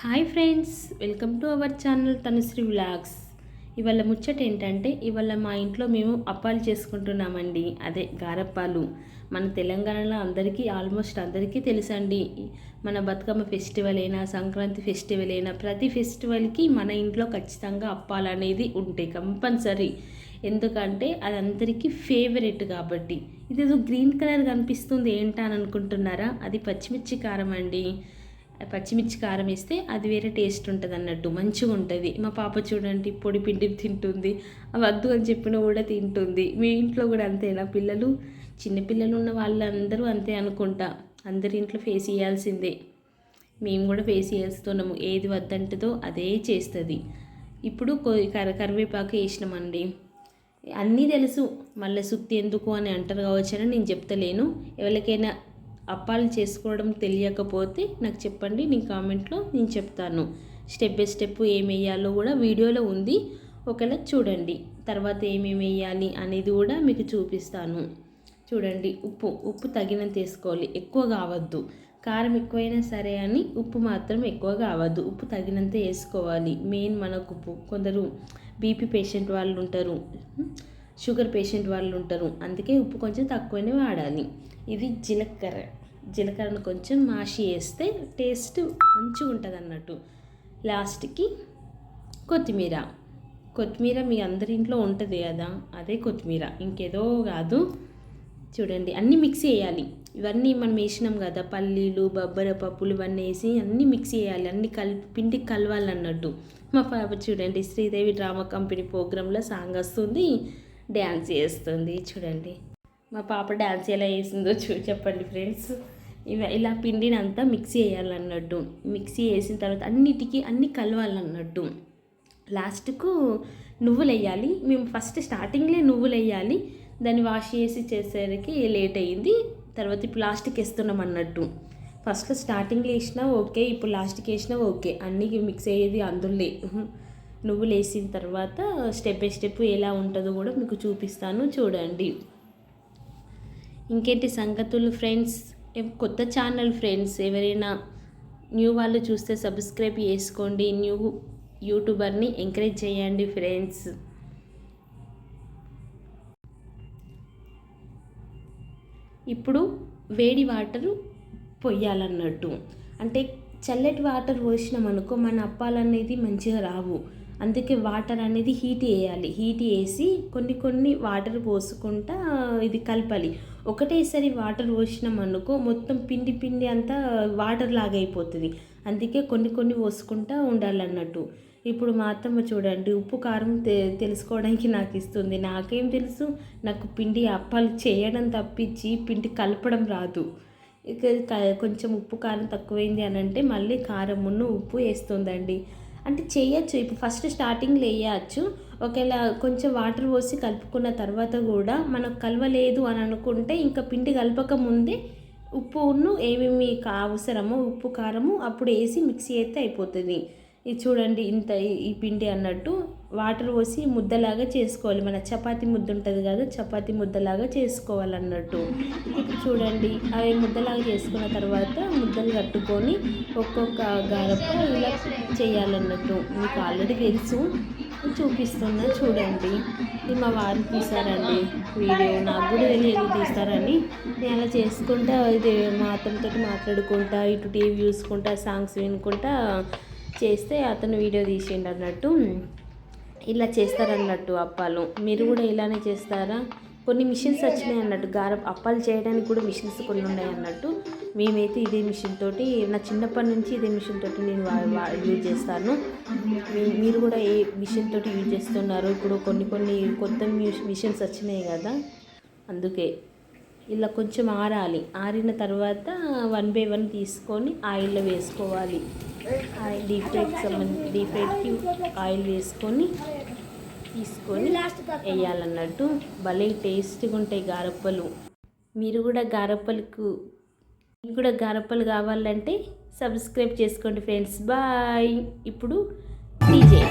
Hi friends welcome to our channel Tanushree vlogs. ఇవాళ ముచ్చట ఏంటంటే ఇవాళ మా ఇంట్లో మేము అప్పాలు చేసుకుంటున్నామండి. అదే గారప్పాలు. మన తెలంగాణలో అందరికీ ఆల్మోస్ట్ అందరికీ తెలుసండి. మన బతుకమ్మ ఫెస్టివల్ అయినా సంక్రాంతి ఫెస్టివల్ అయినా ప్రతి ఫెస్టివల్కి మన ఇంట్లో ఖచ్చితంగా అప్పాలు అనేది ఉంటాయి కంపల్సరీ. ఎందుకంటే అది అందరికీ ఫేవరెట్ కాబట్టి. ఇది గ్రీన్ కలర్ కనిపిస్తుంది ఏంటని అని అనుకుంటున్నారా? అది పచ్చిమిర్చి కారం అండి. పచ్చిమిర్చి కారం వేస్తే అది వేరే టేస్ట్ ఉంటుంది అన్నట్టు మంచిగా ఉంటుంది. మా పాప చూడండి పొడి పిండి తింటుంది. వద్దు అని చెప్పిన కూడా తింటుంది. మీ ఇంట్లో కూడా అంతేనా? పిల్లలు చిన్నపిల్లలు ఉన్న వాళ్ళందరూ అంతే అనుకుంటా. అందరి ఇంట్లో ఫేస్ చేయాల్సిందే. మేము కూడా ఫేస్ చేస్తున్నాము ఏది వద్దంటుందో అదే చేస్తుంది. ఇప్పుడు కర కరివేపాకు వేసినామండి. అన్నీ తెలుసు. మళ్ళీ సుత్తి ఎందుకు అని అంటారు కావచ్చు అని నేను చెప్తలేను. ఎవరికైనా అప్పాలు చేసుకోవడం తెలియకపోతే నాకు చెప్పండి నేను కామెంట్లో నేను చెప్తాను. స్టెప్ బై స్టెప్ ఏమి వేయాలో కూడా వీడియోలో ఉంది. ఒకవేళ చూడండి తర్వాత ఏమేమి వేయాలి అనేది కూడా మీకు చూపిస్తాను. చూడండి ఉప్పు ఉప్పు తగినంత వేసుకోవాలి ఎక్కువ కావద్దు. కారం ఎక్కువైనా సరే అని ఉప్పు మాత్రం ఎక్కువ కావద్దు. ఉప్పు తగినంత వేసుకోవాలి. మెయిన్ మనకు ఉప్పు. కొందరు బీపీ పేషెంట్ వాళ్ళు ఉంటారు. షుగర్ పేషెంట్ వాళ్ళు ఉంటారు. అందుకే ఉప్పు కొంచెం తక్కువనే వాడాలి. ఇది జీలకర్ర. జీలకర్రను కొంచెం మాషి వేస్తే టేస్ట్ మంచిగా ఉంటుంది అన్నట్టు. లాస్ట్కి కొత్తిమీర. కొత్తిమీర మీ అందరి ఇంట్లో ఉంటుంది కదా అదే కొత్తిమీర. ఇంకేదో కాదు. చూడండి అన్నీ మిక్స్ చేయాలి. ఇవన్నీ మనం వేసినాం కదా పల్లీలు బొబ్బర పప్పులు ఇవన్నీ వేసి అన్నీ మిక్స్ చేయాలి. అన్నీ కలిపి పిండికి కలవాలన్నట్టు. మా పాప చూడండి శ్రీదేవి డ్రామా కంపెనీ ప్రోగ్రాంలో సాంగ్ వస్తుంది. డ్యాన్స్ చేస్తుంది చూడండి. మా పాప డ్యాన్స్ ఎలా వేసిందో చూ చెప్పండి ఫ్రెండ్స్. ఇలా ఇలా పిండిని అంతా మిక్సీ వేయాలన్నట్టు మిక్సీ వేసిన తర్వాత అన్నిటికీ అన్ని కలవాలన్నట్టు. లాస్ట్కు నువ్వులు వేయాలి. మేము ఫస్ట్ స్టార్టింగ్లే నువ్వులు వేయాలి. దాన్ని వాష్ చేసి చేసేసరికి లేట్ అయ్యింది తర్వాత ఇప్పుడు లాస్ట్కి వేస్తున్నాం అన్నట్టు. ఫస్ట్ స్టార్టింగ్లో వేసినా ఓకే ఇప్పుడు లాస్ట్కి వేసినా ఓకే. అన్నీ మిక్స్ అయ్యేది అందులో. నువ్వులు వేసిన తర్వాత స్టెప్ బై స్టెప్ ఎలా ఉంటుందో కూడా మీకు చూపిస్తాను చూడండి. ఇంకేంటి సంగతులు ఫ్రెండ్స్? కొత్త ఛానల్ ఫ్రెండ్స్ ఎవరైనా న్యూ వాళ్ళు చూస్తే సబ్స్క్రైబ్ చేసుకోండి. న్యూ యూట్యూబర్ని ఎంకరేజ్ చేయండి ఫ్రెండ్స్. ఇప్పుడు వేడి వాటరు పొయ్యాలన్నట్టు. అంటే చల్లటి వాటర్ పోసినాం అనుకో మన అప్పాలు అనేది మంచిగా రావు. అందుకే వాటర్ అనేది హీట్ వేయాలి హీట్ వేసి కొన్ని కొన్ని వాటర్ పోసుకుంటా ఇది కలపాలి. ఒకటేసారి వాటర్ పోసినాం అనుకో మొత్తం పిండి పిండి అంతా వాటర్ లాగా అయిపోతుంది. అందుకే కొన్ని కొన్ని పోసుకుంటా ఉండాలన్నట్టు. ఇప్పుడు మా అత్తమ్మ చూడండి ఉప్పు కారం తె తెలుసుకోవడానికి నాకు ఇస్తుంది. నాకేం తెలుసు? నాకు పిండి అప్పాలు చేయడం తప్పించి పిండి కలపడం రాదు. ఇక కొంచెం ఉప్పు కారం తక్కువైంది అని అంటే మళ్ళీ కారమును ఉప్పు వేస్తుందండి. అంటే చేయొచ్చు. ఇప్పుడు ఫస్ట్ స్టార్టింగ్లో వేయచ్చు. ఒకవేళ కొంచెం వాటర్ పోసి కలుపుకున్న తర్వాత కూడా మనకు కలవలేదు అని అనుకుంటే ఇంకా పిండి కలపక ముందే ఉప్పును ఏమేమి అవసరమో ఉప్పు కారము అప్పుడు వేసి మిక్సీ అయితే అయిపోతుంది. ఇది చూడండి ఇంత ఈ పిండి అన్నట్టు. వాటర్ పోసి ముద్దలాగా చేసుకోవాలి. మన చపాతి ముద్ద ఉంటుంది కదా చపాతి ముద్దలాగా చేసుకోవాలన్నట్టు. ఇప్పుడు చూడండి అవి ముద్దలాగా చేసుకున్న తర్వాత ముద్దలు కట్టుకొని ఒక్కొక్క గారప్ప ఇలా చేయాలన్నట్టు. మీకు ఆల్రెడీ తెలుసు చూపిస్తున్నా చూడండి. ఇది మా వారు తీసారండి వీడియో. నాకు కూడా తెలియదు తీస్తారని. నేను అలా చేసుకుంటా ఇది మా అతనితో మాట్లాడుకుంటా ఇటు టీవీ చూసుకుంటా సాంగ్స్ వినుకుంటా చేస్తే అతను వీడియో తీసిండు అన్నట్టు ఇలా చేస్తారన్నట్టు అప్పాలు. మీరు కూడా ఇలానే చేస్తారా? కొన్ని మిషన్స్ వచ్చినాయి అన్నట్టు. గార అప్పాలు చేయడానికి కూడా మిషన్స్ కొన్ని ఉన్నాయి అన్నట్టు. మేమైతే ఇదే మిషన్ తోటి నా చిన్నప్పటి నుంచి ఇదే మిషన్ తోటి నేను యూజ్ చేస్తాను. మీరు కూడా ఏ మిషన్ తోటి యూజ్ చేస్తున్నారు ఇప్పుడు కొన్ని కొన్ని కొత్త మిషన్స్ వచ్చినాయి కదా. అందుకే ఇలా కొంచెం ఆరాలి. ఆరిన తర్వాత వన్ బై వన్ తీసుకొని ఆయిల్లో వేసుకోవాలి. ఆయిల్ డీప్ ఫ్రైకి సంబంధించి డీప్ ఫ్రైకి ఆయిల్ వేసుకొని తీసుకొని వేయాలన్నట్టు. భలే టేస్ట్గా ఉంటాయి గారప్పలు. మీరు కూడా గారప్పలకు మీకు కూడా గారప్పలు కావాలంటే సబ్స్క్రైబ్ చేసుకోండి ఫ్రెండ్స్ బాయ్ ఇప్పుడు డీజే